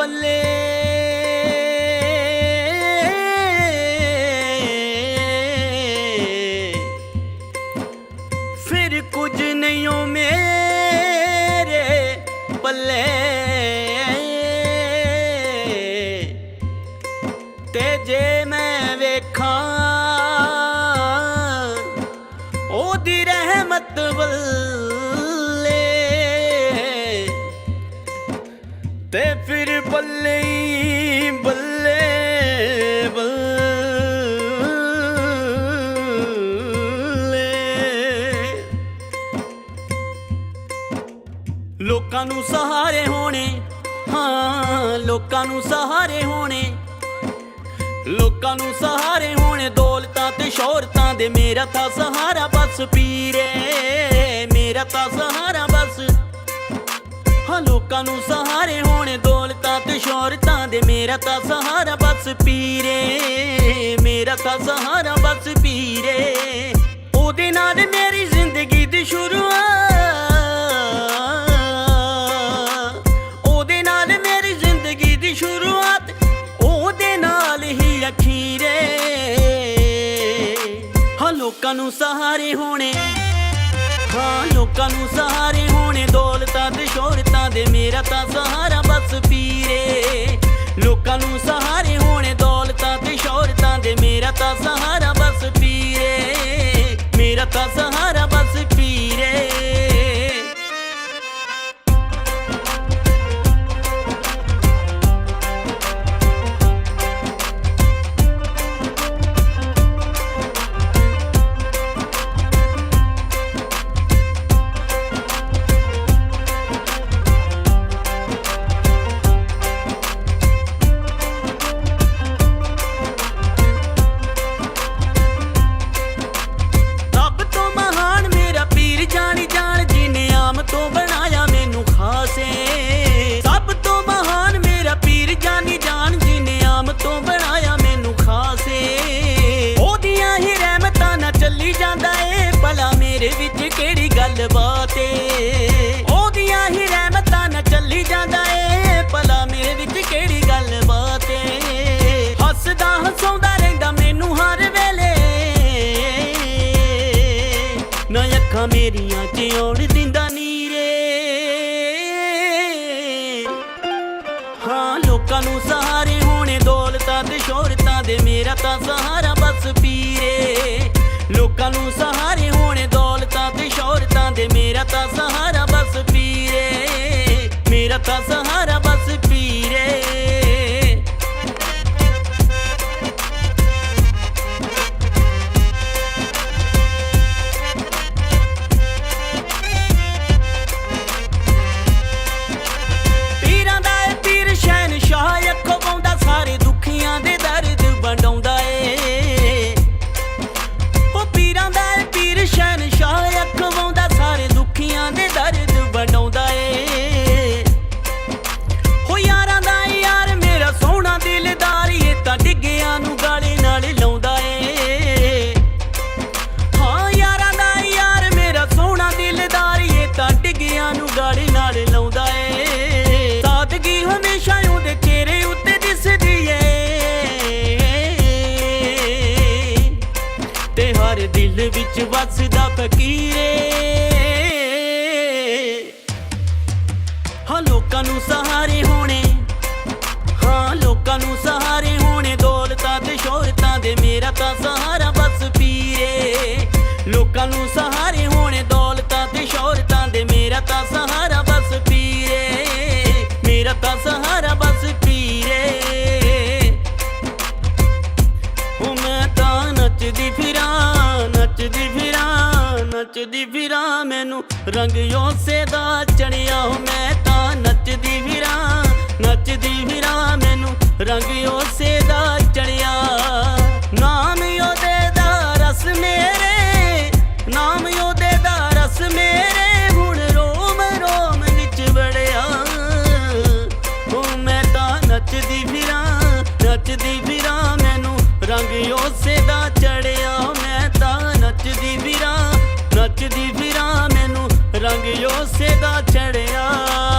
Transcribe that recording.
ਬੱਲੇ ਫਿਰ ਕੁਝ ਨਹੀਂ ਓ ਮੇਰੇ ਬੱਲੇ ਤੇ ਜੇ ਮੈਂ ਵੇਖਾਂ ਉਹਦੀ ਰਹਿਮਤ ਵੱਲੇ ਤੇ ਫਿਰ ਬੱਲੇ ਬੱਲੇ ਬੱਲੇ। ਲੋਕਾਂ ਨੂੰ ਸਹਾਰੇ ਹੋਣੇ, ਹਾਂ, ਲੋਕਾਂ ਨੂੰ ਸਹਾਰੇ ਹੋਣੇ। ਲੋਕਾਂ ਨੂੰ ਸਹਾਰੇ ਹੋਣੇ, ਦੌਲਤਾਂ ਤੇ ਸ਼ੋਹਰਤਾਂ ਦੇ, ਮੇਰਾ ਤਾਂ ਸਹਾਰਾ ਬਸ ਪੀਰੇ, ਮੇਰਾ ਤਾਂ ਸਹਾਰਾ ਬਸ ਲੋਕਾਂ ਨੂੰ ਸਹਾਰੇ ਹੋਣੇ ਦੌਲਤਾਂ ਤੇ ਸ਼ੋਹਰਤਾਂ ਦੇ, ਮੇਰਾ ਤਾਂ ਸਹਾਰਾ ਬਸ ਪੀਰੇ, ਮੇਰਾ ਤਾਂ ਸਹਾਰਾ ਬਸ ਪੀਰੇ। ਉਹਦੇ ਨਾਲ ਮੇਰੀ ਜ਼ਿੰਦਗੀ ਦੀ ਸ਼ੁਰੂਆਤ, ਉਹਦੇ ਨਾਲ ਮੇਰੀ ਜ਼ਿੰਦਗੀ ਦੀ ਸ਼ੁਰੂਆਤ, ਉਹਦੇ ਨਾਲ ਹੀ ਅਖੀਰੇ। ਹਾਂ, ਲੋਕਾਂ ਨੂੰ ਸਹਾਰੇ ਹੋਣੇ, ਹਾਂ, ਲੋਕਾਂ ਨੂੰ ਸਹਾਰੇ ਹੋਣੇ ਦੌਲਤਾਂ ਤੇ ਸ਼ੋਹਰਤ ਦੇ ਮੇਰਾ ਤਾਂ ਸਹਾਰਾ ਬਸ ਪੀਰੇ। ਲੋਕਾਂ ਨੂੰ ਸਹਾਰੇ ਭਲਾ ਵਿੱਚ ਕਿਹੜੀ ਗੱਲ ਬਾਤ ਏ? ਉਹਦੀਆਂ ਹੀ ਰਹਿਮਤਾਂ ਨਾ ਚੱਲੀ ਜਾਂਦਾ ਏ। ਭਲਾ ਮੇਰੇ ਵਿੱਚ ਕਿਹੜੀ ਗੱਲ ਬਾਤ ਏ? ਹੱਸਦਾ ਹਸਾਉਂਦਾ ਰਹਿੰਦਾ ਮੈਨੂੰ ਹਰ ਵੇਲੇ। ਨਾ ਅੱਖਾਂ ਮੇਰੀਆਂ ਚ ਆਉਣ ਦਿੰਦਾ ਨੀਰੇ। ਹਾਂ, ਲੋਕਾਂ ਨੂੰ ਸਹਾਰੇ ਹੋਣੇ ਦੌਲਤਾਂ ਤੇ ਸ਼ੋਹਰਤਾਂ ਦੇ, ਮੇਰਾ ਤਾਂ ਸਹਾਰਾ ਬਸ ਪੀਰੇ ਦਿਲ ਵਿੱਚ ਵਸਦਾ ਫਕੀਰੇ। ਹਾਂ, ਲੋਕਾਂ ਨੂੰ ਸਹਾਰੇ ਹੋਣੇ। ਹਾਂ, ਲੋਕਾਂ ਨੂੰ ਸਹਾਰੇ ਹੋਣੇ। ਦੌਲਤਾਂ ਤੇ ਸ਼ੋਹਰਤਾਂ ਦੇ ਮੇਰਾ ਤਾਂ ਨੱਚਦੀ ਫਿਰਾਂ ਮੈਨੂੰ ਰੰਗ ਯੋਸੇ ਦਾ ਚੜਿਆ ਮੈਂ ਤਾਂ ਨੱਚਦੀ ਫਿਰਾਂ ਨੱਚਦੀ ਫਿਰਾਂ ਮੈਨੂੰ ਰੰਗ ਯੋਸੇ ਦਾ ਚੜਿਆ। ਨਾਮ ਉਹਦੇ ਦਾ ਰਸ ਮੇਰੇ, ਨਾਮ ਉਹਦੇ ਦਾ ਰਸ ਮੇਰੇ, ਹੁਣ ਰੋਮ ਰੋਮ ਵਿੱਚ ਵੜਿਆ। ਉਹ ਮੈਂ ਤਾਂ ਨੱਚਦੀ ਫਿਰਾਂ ਨੱਚਦੀ ਫਿਰਾਂ ਮੈਨੂੰ ਰੰਗ ਯੋਸੇ ਦਾ ਰੰਗ ਉਸੇ ਦਾ ਚੜਿਆ।